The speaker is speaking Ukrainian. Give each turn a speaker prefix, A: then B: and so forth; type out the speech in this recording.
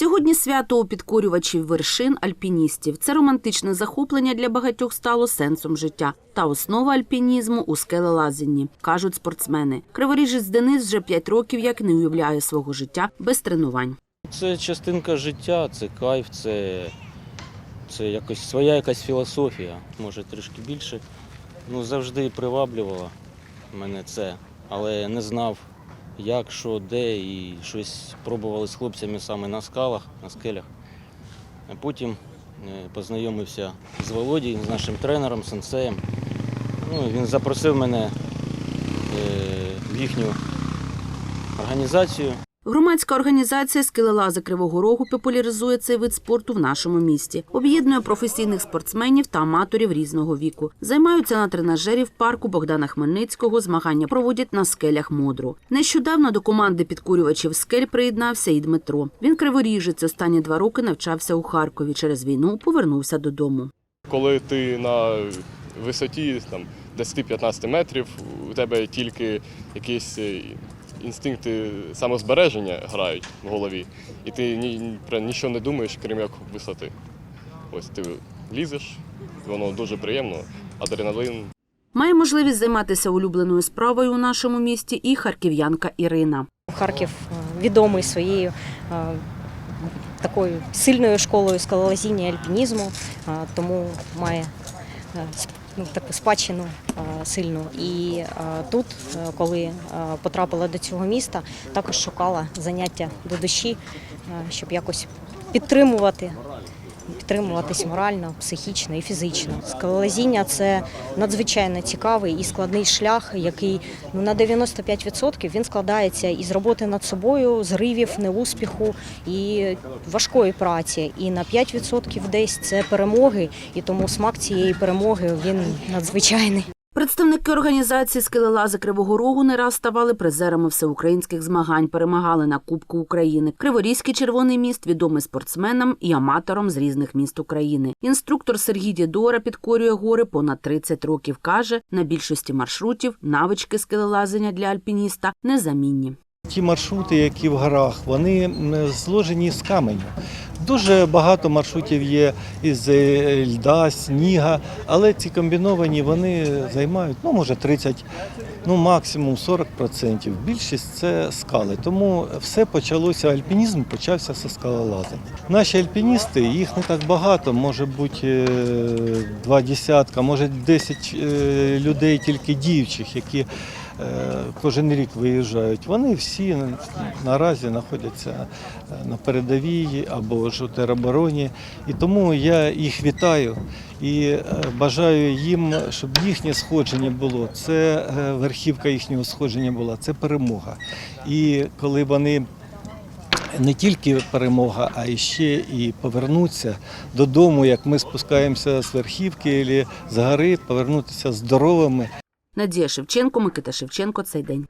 A: Сьогодні свято у підкорювачів вершин альпіністів. Це романтичне захоплення для багатьох стало сенсом життя та основа альпінізму у скелелазінні, кажуть спортсмени. Криворіжець Денис вже 5 років як не уявляє свого життя без тренувань.
B: Це частинка життя, це кайф, це, це якось своя якась філософія, може трішки більше. Ну, завжди приваблювало мене це, але не знав, як, що, де, і щось пробували з хлопцями саме на скалах, на скелях. А потім е, познайомився з Володією, з нашим тренером, сенсеєм. Ну, він запросив мене е, в їхню організацію.
A: Громадська організація «Скелелази Кривого Рогу популяризує цей вид спорту в нашому місті. Об'єднує професійних спортсменів та аматорів різного віку. Займаються на тренажері в парку Богдана Хмельницького. Змагання проводять на скелях Модру. Нещодавно до команди підкурювачів скель приєднався і Дмитро. Він криворіжець. Останні два роки навчався у Харкові. Через війну повернувся додому.
C: Коли ти на висоті там, 10-15 метрів, у тебе тільки якісь е, інстинкти самозбереження грають в голові, і ти ні, про нічого не думаєш, крім як висоти. Ось ти лізеш, воно дуже приємно, адреналин.
A: Має можливість займатися улюбленою справою у нашому місті і харків'янка Ірина.
D: Харків е, відомий своєю е, такою сильною школою скалолазіння і альпінізму, е, тому має ну, таку спадщину е, сильну. І е, тут, е, коли потрапила до цього міста, також шукала заняття до душі, щоб якось підтримувати. Підтримуватись морально, психічно і фізично. Скалолазіння – це надзвичайно цікавий і складний шлях, який ну на 95% він складається із роботи над собою, зривів, неуспіху і важкої праці. І на 5% десь це перемоги, і тому смак цієї перемоги він надзвичайний.
A: Представники організації «Скелелази Кривого Рогу не раз ставали призерами всеукраїнських змагань, перемагали на Кубку України. Криворізький червоний міст відомий спортсменам і аматорам з різних міст України. Інструктор Сергій Дідора підкорює гори понад 30 років. каже, на більшості маршрутів навички скелелазення для альпініста незамінні.
E: Ті маршрути, які в горах, вони зложені з каменю. Дуже багато маршрутів є із е, льда, сніга, але ці комбіновані вони займають, ну може 30, ну максимум 40%. Більшість це скали. Тому все почалося, альпінізм почався зі скалолазання. Наші альпіністи, їх не так багато, може бути е, два десятка, може 10 е, людей тільки діючих, які кожен рік виїжджають. Вони всі наразі знаходяться е, на передовій або ж у теробороні. І тому я їх вітаю і е, бажаю їм, щоб їхнє сходження було. Це е, верхівка їхнього сходження була, це перемога. І коли вони не тільки перемога, а ще і повернуться додому, як ми спускаємося з верхівки або з гори, повернутися здоровими.
A: Надія Шевченко, Микита Шевченко. Цей день.